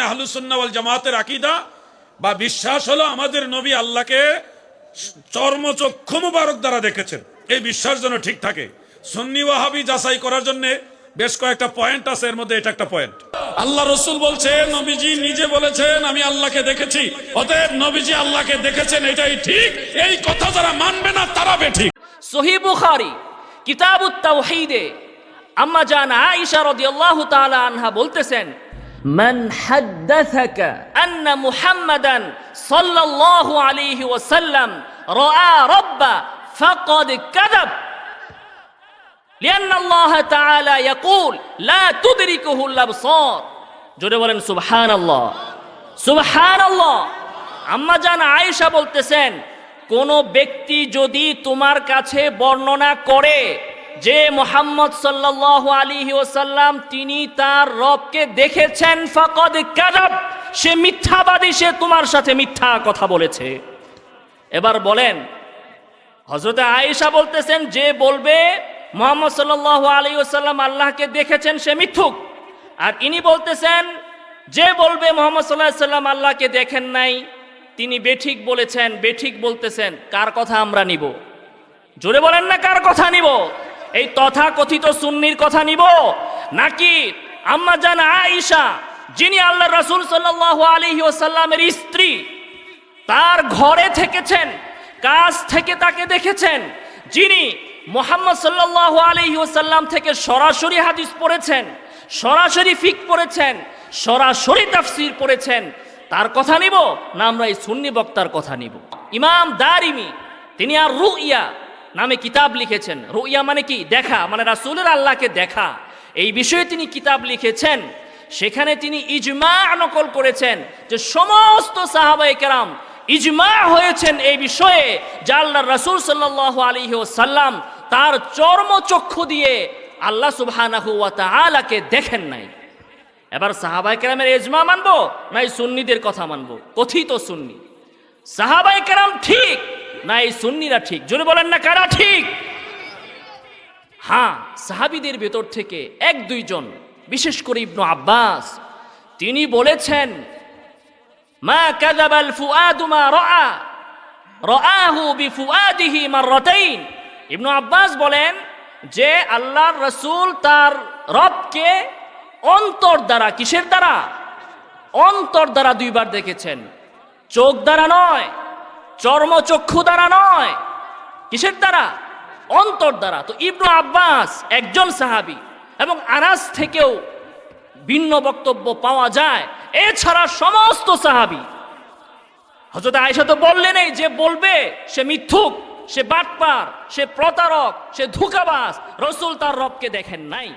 আহলুসুন্নাওয়াল জামাতের আকিদা? বা বিশ্বাস হলো আমাদের নবী আল্লাহকে চর্মচক্ষু মুবারক দ্বারা দেখেছেন। এই বিশ্বাস যেন ঠিক থাকে। সুন্নি ওয়াহাবি যাচাই করার জন্য বেশ কয়েকটা পয়েন্ট আছে, এর মধ্যে এটা একটা পয়েন্ট। আল্লাহ রসুল বলছে, নবীজি নিজে বলেছেন, আমি আল্লাহকে দেখেছি। অতএব নবীজি আল্লাহকে দেখেছেন, এটাই ঠিক। এই কথা যারা মানবে না তারা বেঠিক। সহি বুখারি, কিতাবুত তাওহীদে, আম্মা জান আয়েশা রাদিয়াল্লাহু তাআলা আনহা বলতেছেন মান হাদ্দাথাকা আন্না মুহাম্মাদান সাল্লাল্লাহু আলাইহি ওয়াসাল্লাম রাআ রাব্বা ফাকাদ কাযাব لأن الله تعالى يقول لا تدركه الأبصار জোরে বলেন সুবহানাল্লাহ সুবহানাল্লাহ আম্মা জান আয়েশা বলতেছেন কোন ব্যক্তি যদি তোমার কাছে বর্ণনা করে যে মোহাম্মদ সাল্লাল্লাহু আলাইহি ওয়াসাল্লাম, তিনি তার রবকে দেখেছেন, ফাকাদ কাযাব, সে মিথ্যাবাদী, সে তোমার সাথে মিথ্যা কথা বলেছে। এবার বলেন হজরত আয়েশা বলতেছেন, যে বলবে, মোহাম্মদ সাল্লাল্লাহু আলাইহি ওয়াসাল্লাম আল্লাহকে দেখেছেন, সে মিথ্যুক। আর ইনি বলতেছেন, যে বলবে, মোহাম্মদ সাল্লাহ সাল্লাম আল্লাহকে দেখেন নাই। তিনি বেঠিক বলেছেন, বেঠিক বলতেছেন, কার কথা আমরা নিব? জোরে বলেন না, কার কথা নিব? এই তথা কথিত সুন্নির কথা নিব? নাকি আম্মা জান আয়েশা, যিনি আল্লাহ রাসূল সাল্লাল্লাহু আলাইহি ওয়াসাল্লামের স্ত্রী, তার ঘরে থেকেছেন, কাজ থেকে তাকে দেখেছেন, যিনি মোহাম্মদ সাল্লাহ আলহি ওসাল্লাম থেকে সরাসরি হাদিস পড়েছেন, সরাসরি ফিক পড়েছেন, সরাসরি তাফসির পড়েছেন, তার কথা নিব না আমরা এই সুন্নি বক্তার কথা নিব? ইমাম দারিমি, তিনি আর রুইয়া নামে কিতাব লিখেছেন। রুইয়া মানে কি? দেখা। মানে রাসূলের আল্লাহকে দেখা। এই বিষয়ে তিনি কিতাব লিখেছেন। সেখানে তিনি ইজমা নকল করেছেন যে সমস্ত সাহাবাই কেরাম ইজমা হয়েছেন এই বিষয়ে যে আল্লাহ রসুল সাল্লাহ আলী সাল্লাম তার চর্মচক্ষু দিয়ে আল্লাহ তাআলাকে দেখেন নাই। এবার সাহাবাই কেরামের ইজমা মানবো? না এই সুন্নিদের কথা মানবো? কথিত সুন্নি। সাহাবাই কেরাম ঠিক না, এই সুন্নিরা ঠিক। জোরে বলেন না, কারা ঠিক? হ্যাঁ সাহাবিদের ভেতর থেকে এক, দুইজন, বিশেষ করে ইবনু আব্বাস, তিনি বলেছেন, মা কাযাবাল ফুআদু মা রাআ, রাআহু বিফুআদিহি মাররাতাইন। ইবনু আব্বাস বলেন যে, আল্লাহর রাসূল তার রবকে অন্তর দ্বারা, কিসের দ্বারা? অন্তর দ্বারা দুইবার দেখেছেন। চোখ দ্বারা নয় চর্মচক্ষু দ্বারা নয়। কিসের দ্বারা? অন্তর দ্বারা। তো ইবনু আব্বাস একজন সাহাবী এবং আনাস থেকেও ভিন্ন বক্তব্য পাওয়া যায়। এছাড়া সমস্ত সাহাবী। হজরত আয়েশা তো বললেনই যে বলবে, সে মিথ্যুক, সে বাটপার, সে প্রতারক, সে ধোকাবাজ, রসুল তার রবকে দেখেন নাই।